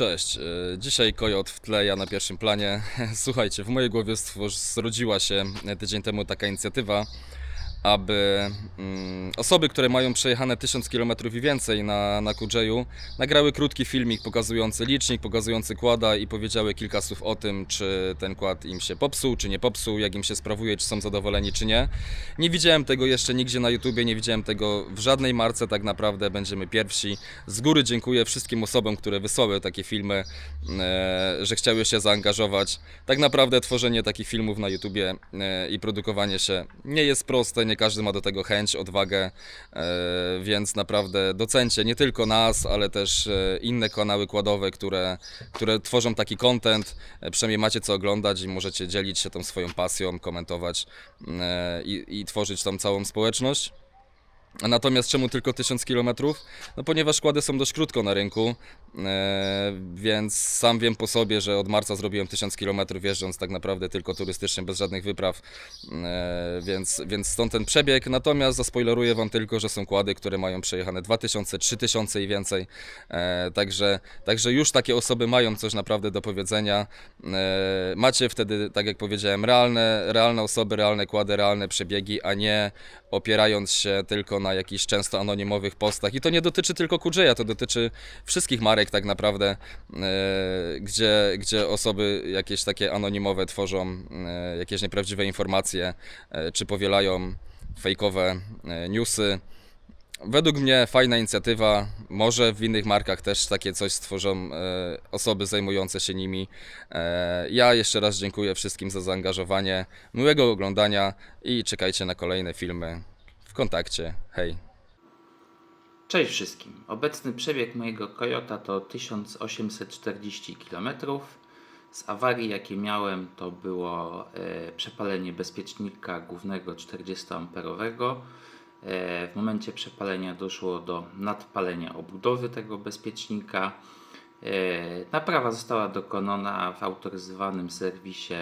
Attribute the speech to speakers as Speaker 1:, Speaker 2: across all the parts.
Speaker 1: Cześć, e, dzisiaj Kojot w tle, ja na pierwszym planie. Słuchajcie, w mojej głowie stwórz- zrodziła się e, tydzień temu taka inicjatywa, aby mm, osoby, które mają przejechane 1000 km i więcej na, na nagrały krótki filmik pokazujący licznik, pokazujący kłada i powiedziały kilka słów o tym, czy ten kład im się popsuł, czy nie popsuł, jak im się sprawuje, czy są zadowoleni, czy nie. Nie widziałem tego jeszcze nigdzie na YouTubie, nie widziałem tego w żadnej marce, tak naprawdę będziemy pierwsi. Z góry dziękuję wszystkim osobom, które wysłały takie filmy, e, że chciały się zaangażować. Tak naprawdę tworzenie takich filmów na YouTubie e, i produkowanie się nie jest proste, nie każdy ma do tego chęć, odwagę, e, więc naprawdę docencie nie tylko nas, ale też e, inne kanały kładowe, które, które tworzą taki content. E, Przynajmniej macie co oglądać i możecie dzielić się tą swoją pasją, komentować i, i tworzyć tą całą społeczność. Natomiast czemu tylko 1000 km? No ponieważ kłady są dość krótko na rynku, e, więc sam wiem po sobie, że od marca zrobiłem 1000 km jeżdżąc tak naprawdę tylko turystycznie, bez żadnych wypraw, e, więc, więc stąd ten przebieg. Natomiast zaspoileruję Wam tylko, że są kłady, które mają przejechane 2000, 3000 i więcej, e, także, także już takie osoby mają coś naprawdę do powiedzenia. Macie wtedy, tak jak powiedziałem, realne, realne osoby, realne kłady, realne przebiegi, a nie opierając się tylko na jakichś często anonimowych postach. I to nie dotyczy tylko Kudrzeja, to dotyczy wszystkich marek tak naprawdę, e, gdzie, gdzie osoby jakieś takie anonimowe tworzą e, jakieś nieprawdziwe informacje, e, czy powielają fejkowe newsy. Według mnie fajna inicjatywa. Może w innych markach też takie coś stworzą osoby zajmujące się nimi. Ja jeszcze raz dziękuję wszystkim za zaangażowanie. Miłego oglądania i czekajcie na kolejne filmy w kontakcie. Hej.
Speaker 2: Cześć wszystkim. Obecny przebieg mojego Toyota to 1840 km. Z awarii jakie miałem to było e, przepalenie bezpiecznika głównego 40 amperowego. E, w momencie przepalenia doszło do nadpalenia obudowy tego bezpiecznika. E, naprawa została dokonana w autoryzowanym serwisie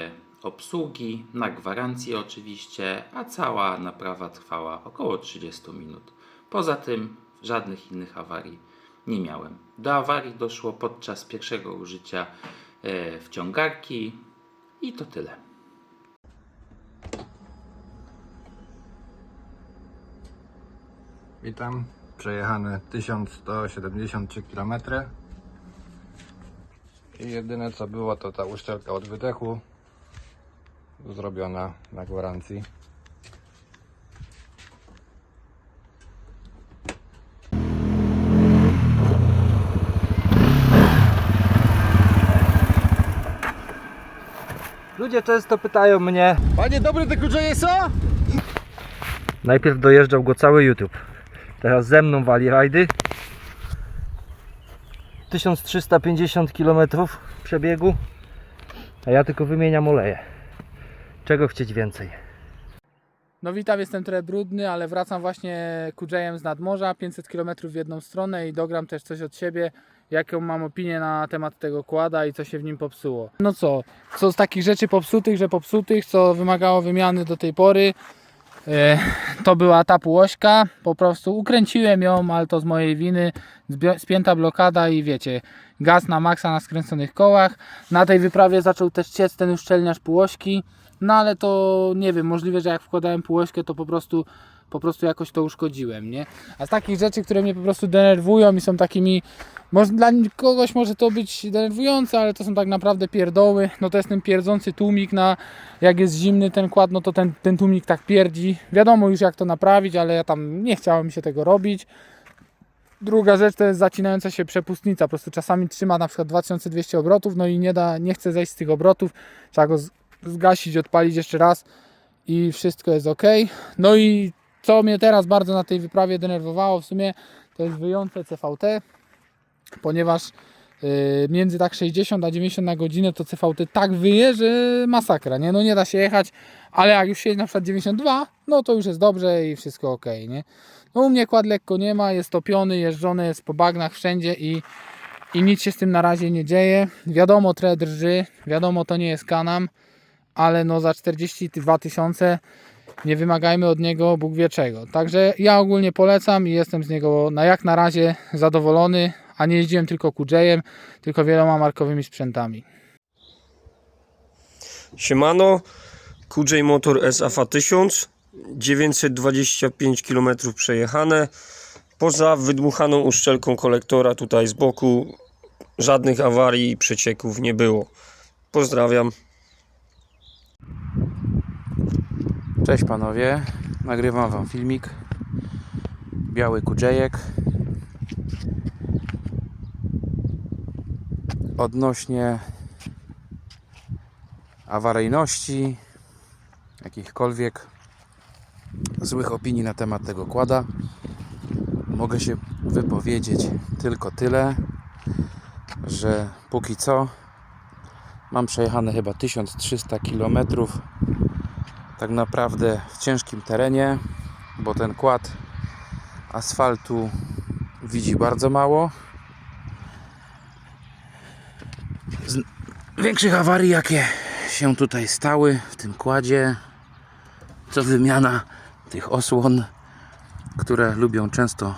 Speaker 2: obsługi, na gwarancji oczywiście, a cała naprawa trwała około 30 minut. Poza tym żadnych innych awarii nie miałem. Do awarii doszło podczas pierwszego użycia e, wciągarki i to tyle.
Speaker 3: Witam. Przejechane 1173 km. I jedyne co było to ta uszczelka od wydechu zrobiona na gwarancji.
Speaker 4: Ludzie często pytają mnie.
Speaker 5: Panie dobry, te klucze są?
Speaker 4: Najpierw dojeżdżał go cały YouTube. Teraz ze mną wali rajdy. 1350 km przebiegu. A ja tylko wymieniam oleje. Czego chcieć więcej?
Speaker 6: No witam, jestem trochę brudny, ale wracam właśnie kudżejem z nadmorza, 500 km w jedną stronę i dogram też coś od siebie, jaką mam opinię na temat tego kłada i co się w nim popsuło. No co, co z takich rzeczy popsutych, że popsutych, co wymagało wymiany do tej pory, e, to była ta półośka, po prostu ukręciłem ją, ale to z mojej winy, spięta blokada i wiecie, gaz na maksa na skręconych kołach. Na tej wyprawie zaczął też ciec ten uszczelniacz półośki, no ale to nie wiem, możliwe, że jak wkładałem półośkę, to po prostu, po prostu jakoś to uszkodziłem, nie? A z takich rzeczy, które mnie po prostu denerwują i są takimi, może dla kogoś może to być denerwujące, ale to są tak naprawdę pierdoły, no to jest ten pierdzący tłumik na, jak jest zimny ten kład, no to ten, ten tłumik tak pierdzi. Wiadomo już jak to naprawić, ale ja tam nie chciałem mi się tego robić. Druga rzecz to jest zacinająca się przepustnica. Po prostu czasami trzyma na przykład 2200 obrotów, no i nie da, nie chce zejść z tych obrotów. Trzeba go zgasić, odpalić jeszcze raz i wszystko jest ok. No i co mnie teraz bardzo na tej wyprawie denerwowało w sumie, to jest wyjące CVT, ponieważ yy, między tak 60 a 90 na godzinę to CVT tak wyje, że masakra, nie? No nie da się jechać, ale jak już siedzi na przykład 92, no to już jest dobrze i wszystko ok, nie? No u mnie kład lekko nie ma, jest topiony, jeżdżony jest po bagnach wszędzie i, i nic się z tym na razie nie dzieje. Wiadomo, trochę drży, wiadomo, to nie jest kanam, ale no za 42 tysiące nie wymagajmy od niego Bóg wie czego. Także ja ogólnie polecam i jestem z niego na jak na razie zadowolony, a nie jeździłem tylko QJ-em, tylko wieloma markowymi sprzętami.
Speaker 5: Siemano, QJ Motor SAFA 1000, 925 km przejechane. Poza wydmuchaną uszczelką kolektora tutaj z boku żadnych awarii i przecieków nie było. Pozdrawiam.
Speaker 7: Cześć panowie, nagrywam wam filmik. Biały kudżejek. Odnośnie awaryjności, jakichkolwiek złych opinii na temat tego kłada, mogę się wypowiedzieć tylko tyle, że póki co mam przejechane chyba 1300 kilometrów tak naprawdę w ciężkim terenie, bo ten kład asfaltu widzi bardzo mało. Z większych awarii, jakie się tutaj stały w tym kładzie, to wymiana tych osłon, które lubią często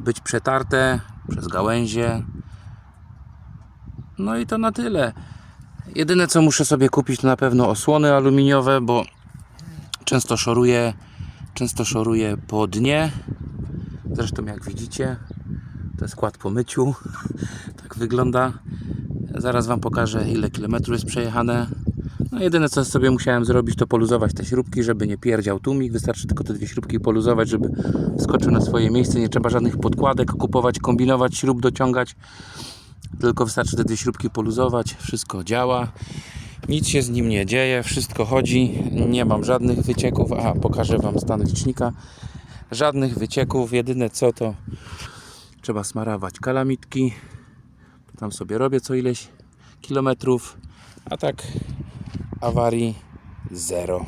Speaker 7: być przetarte przez gałęzie. No i to na tyle. Jedyne co muszę sobie kupić to na pewno osłony aluminiowe, bo często szoruję, często szoruję po dnie. Zresztą jak widzicie, to jest skład po myciu. tak wygląda. Zaraz Wam pokażę ile kilometrów jest przejechane. No jedyne co sobie musiałem zrobić to poluzować te śrubki, żeby nie pierdział tłumik. Wystarczy tylko te dwie śrubki poluzować, żeby skoczył na swoje miejsce. Nie trzeba żadnych podkładek kupować, kombinować, śrub dociągać tylko wystarczy te dwie śrubki poluzować, wszystko działa, nic się z nim nie dzieje, wszystko chodzi, nie mam żadnych wycieków, a pokażę Wam stan licznika, żadnych wycieków, jedyne co to trzeba smarować kalamitki, tam sobie robię co ileś kilometrów, a tak awarii zero.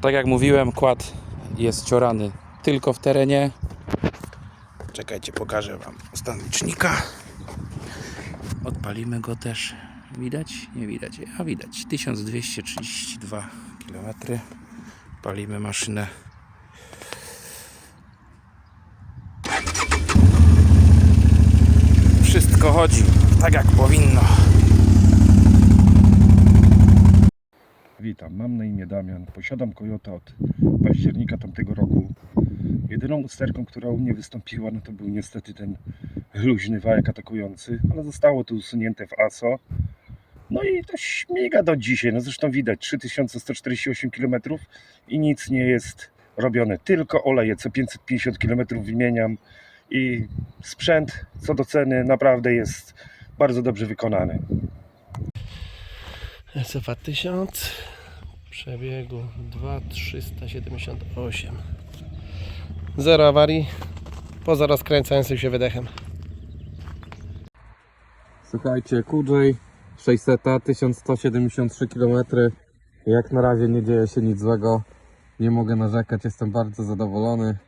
Speaker 7: Tak jak mówiłem, kład jest ciorany tylko w terenie. Czekajcie, pokażę Wam stan licznika. Odpalimy go też. Widać? Nie widać. A widać. 1232 km. Palimy maszynę. Wszystko chodzi tak jak powinno.
Speaker 8: Witam, mam na imię Damian. Posiadam Toyota od października tamtego roku. Jedyną usterką, która u mnie wystąpiła, no to był niestety ten luźny wajek atakujący, ale zostało to usunięte w ASO. No i to śmiga do dzisiaj. No zresztą widać 3148 km i nic nie jest robione. Tylko oleje co 550 km wymieniam i sprzęt co do ceny naprawdę jest bardzo dobrze wykonany.
Speaker 4: SFA 1000 przebiegu 2378 zero awarii poza rozkręcającym się wydechem
Speaker 3: Słuchajcie, QJ 600, 1173 km. Jak na razie nie dzieje się nic złego. Nie mogę narzekać, jestem bardzo zadowolony.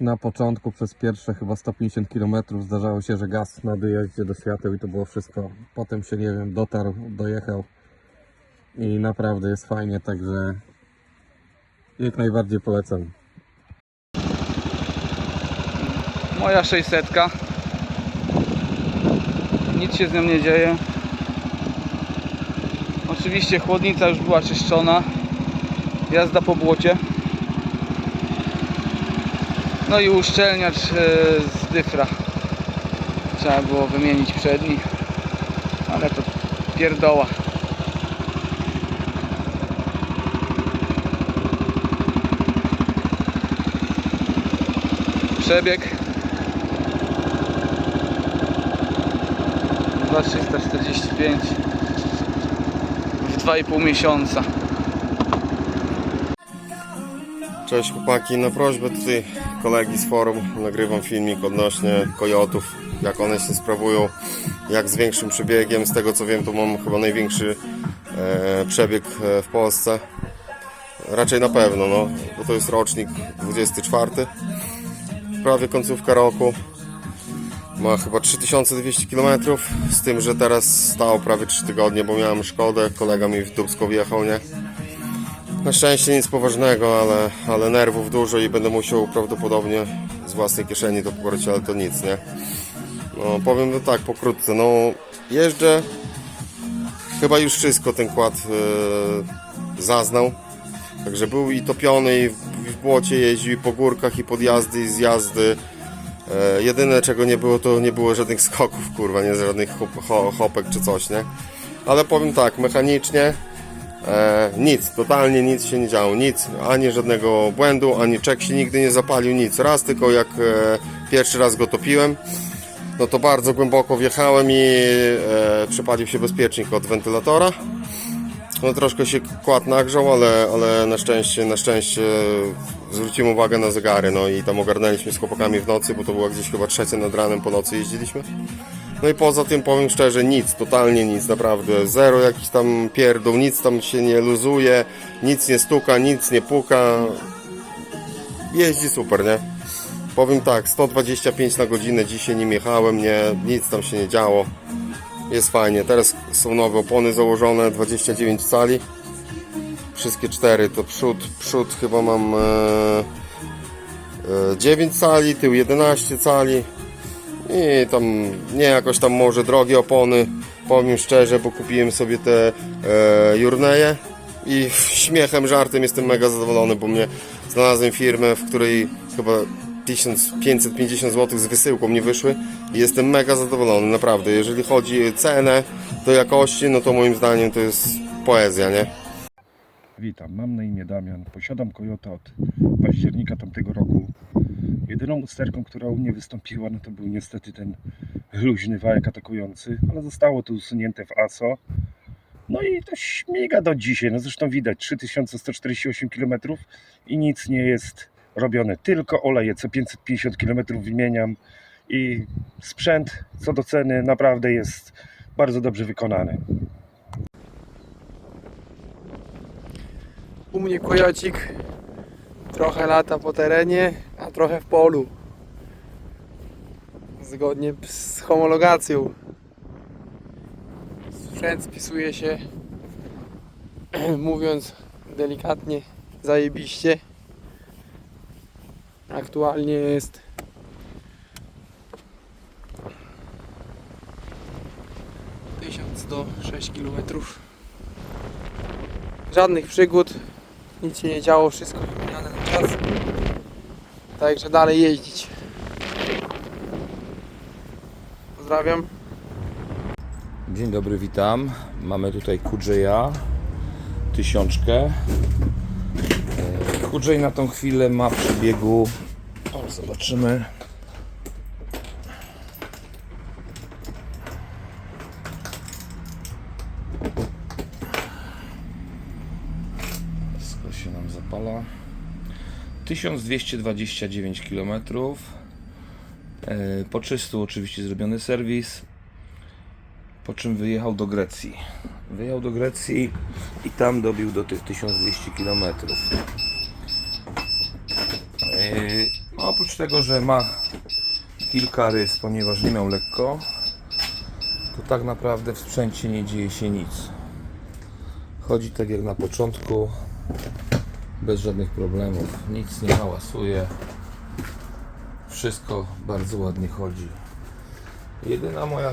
Speaker 3: Na początku przez pierwsze chyba 150 km zdarzało się, że gaz na dojeździe do świateł i to było wszystko. Potem się nie wiem, dotarł, dojechał i naprawdę jest fajnie, także jak najbardziej polecam.
Speaker 9: Moja 600. Nic się z nią nie dzieje. Oczywiście chłodnica już była czyszczona. Jazda po błocie. No i uszczelniacz e, z dyfra. Trzeba było wymienić przedni. Ale to pierdoła. Przebieg 2345 w 2,5 miesiąca.
Speaker 10: Cześć chłopaki, na prośbę tutaj kolegi z forum nagrywam filmik odnośnie kojotów, jak one się sprawują, jak z większym przebiegiem, z tego co wiem to mam chyba największy e, przebieg e, w Polsce. Raczej na pewno, no, bo to jest rocznik 24, prawie końcówka roku. Ma chyba 3200 km, z tym, że teraz stał prawie 3 tygodnie, bo miałem szkodę, kolega mi w Dubsko wjechał, nie? Na szczęście nic poważnego, ale, ale nerwów dużo i będę musiał prawdopodobnie z własnej kieszeni to pokryć, ale to nic, nie? No powiem to tak, pokrótce, no jeżdżę, chyba już wszystko ten kład e, zaznał. Także był i topiony, i w, i w błocie jeździł, i po górkach, i podjazdy, i zjazdy. E, jedyne czego nie było, to nie było żadnych skoków, kurwa, nie żadnych hop, ho, hopek czy coś, nie? Ale powiem tak, mechanicznie e, nic, totalnie nic się nie działo, nic, ani żadnego błędu, ani czek się nigdy nie zapalił, nic. Raz tylko jak e, pierwszy raz go topiłem, no to bardzo głęboko wjechałem i e, się bezpiecznik od wentylatora. No troszkę się kład nagrzał, ale, ale na szczęście, na szczęście zwróciłem uwagę na zegary, no i tam ogarnęliśmy z chłopakami w nocy, bo to była gdzieś chyba trzecia nad ranem po nocy jeździliśmy. No i poza tym powiem szczerze, nic, totalnie nic, naprawdę. Zero jakiś tam pierdół, nic tam się nie luzuje, nic nie stuka, nic nie puka. Jeździ super, nie? Powiem tak, 125 na godzinę dzisiaj nim jechałem, nie, nic tam się nie działo. Jest fajnie. Teraz są nowe opony założone, 29 cali. Wszystkie cztery to przód, przód chyba mam e, e, 9 cali, tył 11 cali. I tam nie jakoś tam może drogie opony, powiem szczerze, bo kupiłem sobie te e, Jurneje i śmiechem, żartem jestem mega zadowolony, bo mnie znalazłem firmę, w której chyba 1550 zł z wysyłką mi wyszły i jestem mega zadowolony, naprawdę. Jeżeli chodzi o cenę do jakości, no to moim zdaniem to jest poezja, nie?
Speaker 8: Witam, mam na imię Damian. Posiadam Toyota od października tamtego roku. Jedyną usterką, która u mnie wystąpiła, no to był niestety ten luźny wajek atakujący, ale zostało to usunięte w ASO. No i to śmiga do dzisiaj. No zresztą widać 3148 km i nic nie jest robione. Tylko oleje co 550 km wymieniam i sprzęt co do ceny naprawdę jest bardzo dobrze wykonany.
Speaker 11: U mnie kojocik trochę lata po terenie, a trochę w polu. Zgodnie z homologacją. Sprzęt spisuje się, mówiąc delikatnie, zajebiście. Aktualnie jest tysiąc sto sześć kilometrów. Żadnych przygód, nic się nie działo, wszystko wymieniane na czas. Także dalej jeździć. Pozdrawiam.
Speaker 12: Dzień dobry, witam. Mamy tutaj Kudżeja, tysiączkę. Kudżej na tą chwilę ma przebiegu, zobaczymy, Wszystko się nam zapala. 1229 km. E, Po 300 oczywiście zrobiony serwis po czym wyjechał do Grecji. Wyjechał do Grecji i tam dobił do tych 1200 km. Oprócz tego, że ma kilka rys, ponieważ nie miał lekko, to tak naprawdę w sprzęcie nie dzieje się nic. Chodzi tak jak na początku, bez żadnych problemów. Nic nie hałasuje. Wszystko bardzo ładnie chodzi. Jedyna moja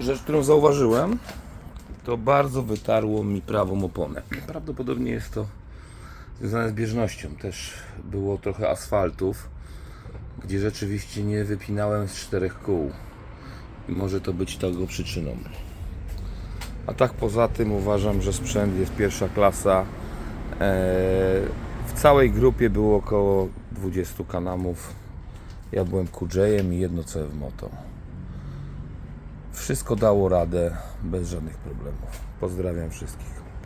Speaker 12: rzecz, którą zauważyłem, to bardzo wytarło mi prawą oponę. Prawdopodobnie jest to związane z bieżnością. Też było trochę asfaltów, gdzie rzeczywiście nie wypinałem z czterech kół. I może to być tego przyczyną. A tak poza tym uważam, że sprzęt jest pierwsza klasa. Eee, W całej grupie było około 20 kanamów. Ja byłem QJ-em i jedno CF Moto. Wszystko dało radę bez żadnych problemów. Pozdrawiam wszystkich.